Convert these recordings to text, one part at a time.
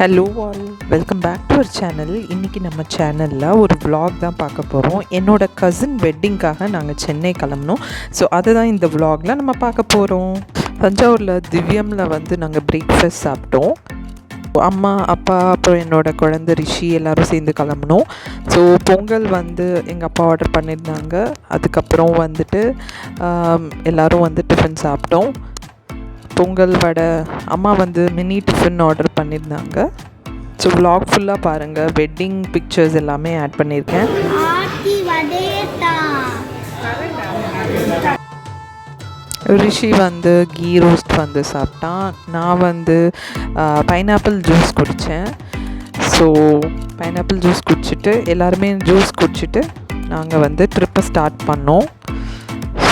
Hello all welcome back to our channel இன்றைக்கி நம்ம சேனலில் ஒரு விலாக் தான் பார்க்க போகிறோம் என்னோடய கசின் வெட்டிங்க்காக நாங்கள் சென்னை கிளம்புனோம் ஸோ அதை தான் இந்த விலாகில் நம்ம பார்க்க போகிறோம் தஞ்சாவூரில் திவ்யமில் வந்து நாங்கள் பிரேக்ஃபாஸ்ட் சாப்பிட்டோம். அம்மா அப்பா அப்புறம் என்னோடய குழந்தை ரிஷி எல்லோரும் சேர்ந்து கிளம்புனோம் ஸோ பொங்கல் வந்து எங்கள் அப்பா ஆர்டர் பண்ணியிருந்தாங்க. அதுக்கப்புறம் வந்துட்டு எல்லோரும் வந்து டிஃபன் சாப்பிட்டோம். பொங்கல் வடை அம்மா வந்து மினி டிஃபன் ஆர்டர் பண்ணியிருந்தாங்க. ஸோ vlog ஃபுல்லாக பாருங்கள் வெட்டிங் பிக்சர்ஸ் எல்லாமே ஆட் பண்ணியிருக்கேன். ரிஷி வந்து கீ ரோஸ்ட் வந்து சாப்பிட்டான் நான் வந்து பைனாப்பிள் ஜூஸ் குடித்தேன் ஸோ பைனாப்பிள் ஜூஸ் குடிச்சிட்டு எல்லாருமே ஜூஸ் குடிச்சிட்டு நாங்கள் வந்து ட்ரிப்பை ஸ்டார்ட் பண்ணோம்.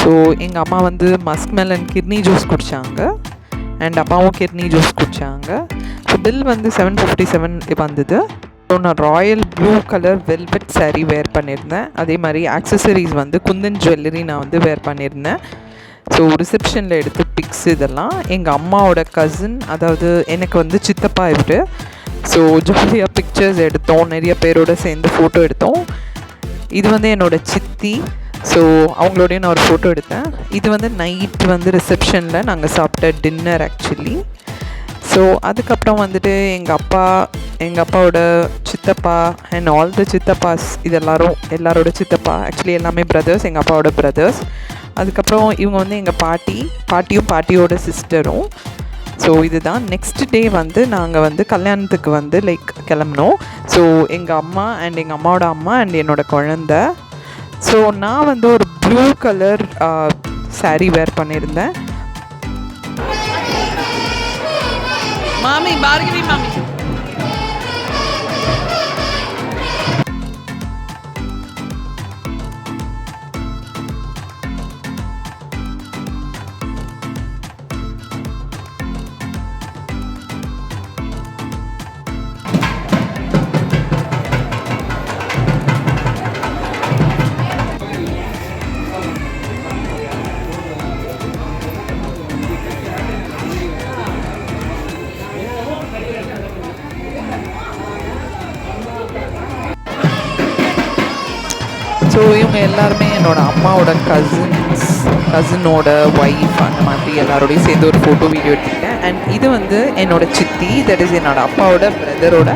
ஸோ எங்கள் அம்மா வந்து மஸ்க் மெலன் கிர்னி ஜூஸ் குடித்தாங்க அண்ட் அப்பாவும் கிட்னி ஜூஸ் குடித்தாங்க ஸோ பில் வந்து செவன் ஃபிஃப்டி செவன் வந்தது. ஸோ நான் royal blue colour velvet saree wear பண்ணியிருந்தேன். அதே மாதிரி ஆக்சசரிஸ் வந்து குந்தன் ஜுவல்லரி நான் வந்து வேர் பண்ணியிருந்தேன். ஸோ ரிசப்ஷனில் எடுத்த பிக்ஸ் இதெல்லாம் எங்கள் அம்மாவோட கசின் அதாவது எனக்கு வந்து சித்தப்பா இவர். ஸோ ஜாலியாக பிக்சர்ஸ் எடுத்தோம். நிறைய பேரோட சேர்ந்து ஃபோட்டோ எடுத்தோம். இது வந்து என்னோட சித்தி. ஸோ அவங்களோடய நான் ஒரு ஃபோட்டோ எடுத்தேன். இது வந்து நைட் வந்து ரிசப்ஷனில் நாங்கள் சாப்பிட்ட டின்னர் ஆக்சுவலி ஸோ அதுக்கப்புறம் வந்துட்டு எங்கள் அப்பா எங்கள் அப்பாவோட சித்தப்பா அண்ட் ஆல் த சித்தப்பாஸ் இது எல்லாரும் எல்லாரோட சித்தப்பா ஆக்சுவலி எல்லாமே பிரதர்ஸ் எங்கள் அப்பாவோட பிரதர்ஸ் அதுக்கப்புறம் இவங்க வந்து எங்கள் பாட்டி பாட்டியும் பாட்டியோட சிஸ்டரும் ஸோ இதுதான் நெக்ஸ்ட் டே வந்து நாங்கள் வந்து கல்யாணத்துக்கு வந்து லைக் கிளம்புனோம். ஸோ எங்கள் அம்மா அண்ட் எங்கள் அம்மாவோட அம்மா அண்ட் என்னோடய குழந்த. ஸோ நான் வந்து ஒரு blue colour uh, saree wear பண்ணியிருந்தேன். மாமி பார்கவி மாமி. ஸோ இவங்க எல்லாருமே என்னோட அம்மாவோட கசின்ஸ் கசினோட ஒய்ஃப் அந்த மாதிரி எல்லாரோடையும் சேர்ந்து ஒரு ஃபோட்டோ வீடியோ எடுத்துக்கிட்டேன். அண்ட் இது வந்து என்னோட சித்தி தட் இஸ் என்னோட அப்பாவோட பிரதரோட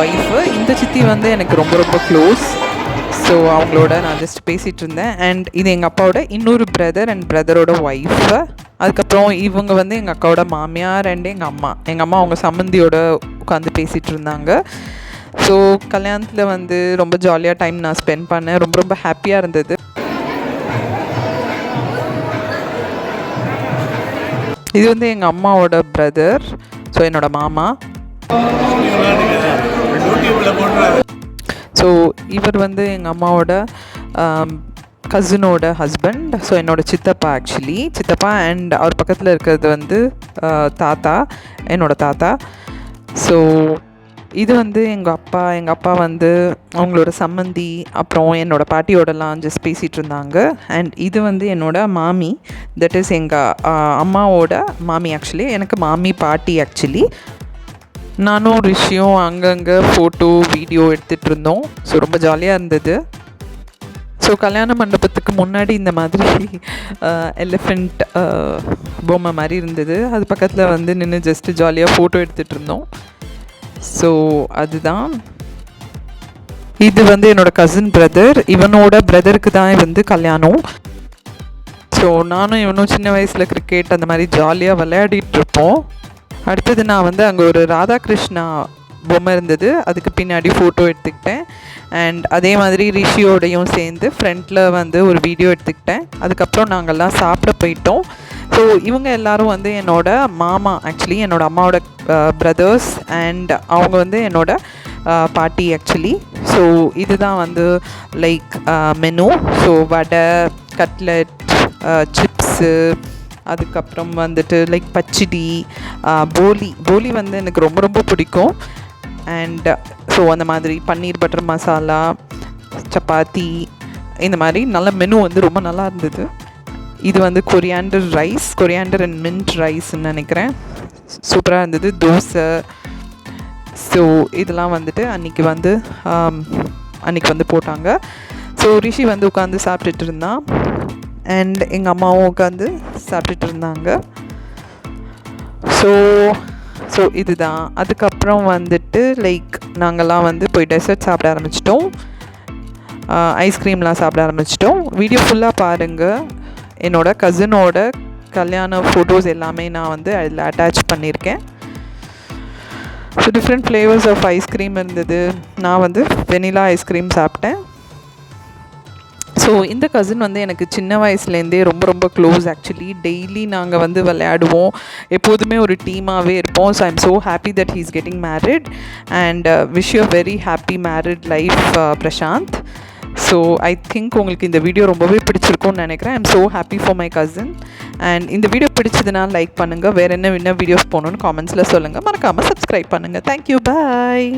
ஒய்ஃபு இந்த சித்தி வந்து எனக்கு ரொம்ப ரொம்ப க்ளோஸ் ஸோ அவங்களோட நான் ஜஸ்ட் பேசிகிட்டு இருந்தேன். அண்ட் இது எங்கள் அப்பாவோட இன்னொரு பிரதர் அண்ட் பிரதரோட ஒய்ஃபு அதுக்கப்புறம் இவங்க வந்து எங்கள் அக்காவோட மாமியார் அண்ட் எங்கள் அம்மா. எங்கள் அம்மா அவங்க சம்மந்தியோட உட்காந்து பேசிகிட்டு இருந்தாங்க. ஸோ கல்யாணத்தில் வந்து ரொம்ப ஜாலியாக டைம் நான் ஸ்பெண்ட் பண்ணேன். ரொம்ப ரொம்ப ஹாப்பியாக இருந்தது. இது வந்து எங்கள் அம்மாவோட பிரதர் ஸோ என்னோட மாமா. ஸோ இவர் வந்து எங்கள் அம்மாவோட கசினோட ஹஸ்பண்ட் ஸோ என்னோட சித்தப்பா ஆக்சுவலி சித்தப்பா அண்ட் அவர் பக்கத்தில் இருக்கிறது வந்து தாத்தா என்னோட தாத்தா. ஸோ இது வந்து எங்கள் அப்பா எங்கள் அப்பா வந்து அவங்களோட சம்மந்தி அப்புறம் என்னோடய பாட்டியோடலாம் ஜஸ்ட் பேசிகிட்டு இருந்தாங்க. அண்ட் இது வந்து என்னோட மாமி. தட் இஸ் எங்கள் அம்மாவோட மாமி ஆக்சுவலி எனக்கு மாமி பாட்டி ஆக்சுவலி நானும் ரிஷியும் அங்கங்கே ஃபோட்டோ வீடியோ எடுத்துகிட்டு இருந்தோம். ஸோ ரொம்ப ஜாலியாக இருந்தது. ஸோ கல்யாண மண்டபத்துக்கு முன்னாடி இந்த மாதிரி எலிஃபெண்ட் பொம்மை மாதிரி இருந்தது. அது பக்கத்தில் வந்து நின்று ஜஸ்ட்டு ஜாலியாக ஃபோட்டோ எடுத்துகிட்டு இருந்தோம். ஸோ அதுதான். இது வந்து என்னோட கசின் பிரதர் இவனோட பிரதருக்கு தான் வந்து கல்யாணம். ஸோ நானும் இவனும் சின்ன வயசில் கிரிக்கெட் அந்த மாதிரி ஜாலியாக விளையாடிட்டு இருப்போம். அடுத்தது நான் வந்து அங்கே ஒரு ராதாகிருஷ்ணா பொம்மை இருந்தது. அதுக்கு பின்னாடி ஃபோட்டோ எடுத்துக்கிட்டேன். அண்ட் அதே மாதிரி ரிஷியோடையும் சேர்ந்து ஃப்ரண்ட்டில் வந்து ஒரு வீடியோ எடுத்துக்கிட்டேன். அதுக்கப்புறம் நாங்கள்லாம் சாப்பிட போயிட்டோம். ஸோ இவங்க எல்லாரும் வந்து என்னோட மாமா ஆக்சுவலி என்னோட அம்மாவோட பிரதர்ஸ் அண்ட் அவங்க வந்து என்னோட பாட்டி ஆக்சுவலி ஸோ இதுதான் வந்து like menu so vada cutlet chips அதுக்கப்புறம் வந்துட்டு லைக் பச்சடி போலி. போலி வந்து எனக்கு ரொம்ப ரொம்ப பிடிக்கும். அண்ட் ஸோ அந்த மாதிரி பன்னீர் பட்டர் மசாலா சப்பாத்தி இந்த மாதிரி நல்ல மெனு வந்து ரொம்ப நல்லா இருந்தது. இது வந்து coriander rice coriander and mint ரைஸ்ன்னு நினைக்கிறேன். சூப்பராக இருந்தது. தோசை. ஸோ இதெல்லாம் வந்துட்டு அன்றைக்கி வந்து அன்றைக்கி வந்து போட்டாங்க. ஸோ ரிஷி வந்து உட்காந்து சாப்பிட்டுட்டு இருந்தான். அண்ட் எங்கள் அம்மாவும் உட்காந்து சாப்பிட்டுட்டு இருந்தாங்க. ஸோ ஸோ இதுதான். அதுக்கப்புறம் வந்துட்டு லைக் நாங்கள்லாம் வந்து போய் டெசர்ட் சாப்பிட ஆரம்பிச்சிட்டோம். ஐஸ்கிரீம்லாம் சாப்பிட ஆரம்பிச்சிட்டோம். வீடியோ ஃபுல்லாக பாருங்கள் என்னோட கசினோட கல்யாண ஃபோட்டோஸ் எல்லாமே நான் வந்து அதில் அட்டாச் பண்ணியிருக்கேன். So different flavours of ice cream இருந்தது. நான் வந்து வெனிலா ஐஸ்கிரீம் சாப்பிட்டேன். ஸோ இந்த கசின் வந்து எனக்கு சின்ன வயசுலேருந்தே ரொம்ப ரொம்ப க்ளோஸ் ஆக்சுவலி டெய்லி நாங்கள் வந்து விளையாடுவோம். எப்போதுமே ஒரு டீமாகவே இருப்போம். So I'm so happy that he's getting married and wish you very happy married life Prashanth so I think உங்களுக்கு இந்த வீடியோ ரொம்பவே பிடிச்சிருக்கும்னு நினைக்கிறேன். I'm so happy for my cousin and இந்த வீடியோ பிடிச்சதுன்னா லைக் பண்ணுங்கள் வேறு என்ன என்ன வீடியோஸ் போகணுன்னு காமெண்ட்ஸில் சொல்லுங்கள் மறக்காமல் சப்ஸ்கிரைப் பண்ணுங்கள் தேங்க்யூ பாய்